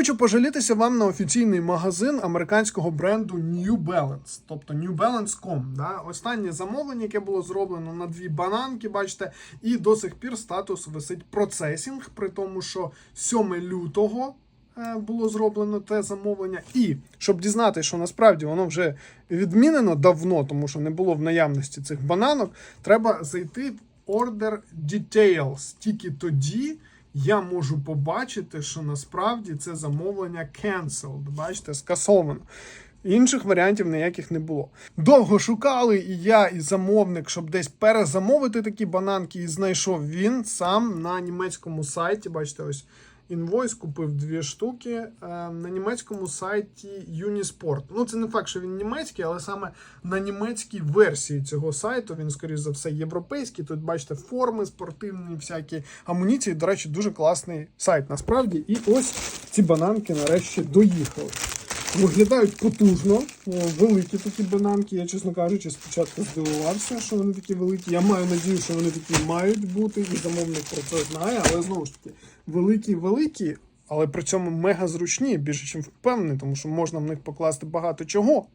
Хочу пожалітися вам на офіційний магазин американського бренду New Balance, тобто newbalance.com. Да? Останнє замовлення, яке було зроблено на дві бананки, бачите, і до сих пір статус висить процесінг, при тому, що 7 лютого е, було зроблено те замовлення. І щоб дізнатися, що насправді воно вже відмінено давно, тому що не було в наявності цих бананок, треба зайти в Order Details. Тільки тоді я можу побачити, що насправді це замовлення canceled, Бачите, скасовано. Інших варіантів ніяких не було. Довго шукали і я, і замовник, щоб десь перезамовити такі бананки, і знайшов він сам на німецькому сайті. Бачите, ось інвойс купив дві штуки е, на німецькому сайті Unisport. Ну, це не факт, що він німецький, але саме на німецькій версії цього сайту він, скоріш за все, європейський. Тут бачите форми спортивні, всякі амуніції. До речі, дуже класний сайт насправді. І ось ці бананки нарешті доїхали. Виглядають потужно, великі такі бананки. Я, чесно кажучи, спочатку здивувався, що вони такі великі. Я маю надію, що вони такі мають бути, і замовник про це знає, але знову ж таки, великі-великі, але при цьому мега зручні, більше, ніж впевнений, тому що можна в них покласти багато чого.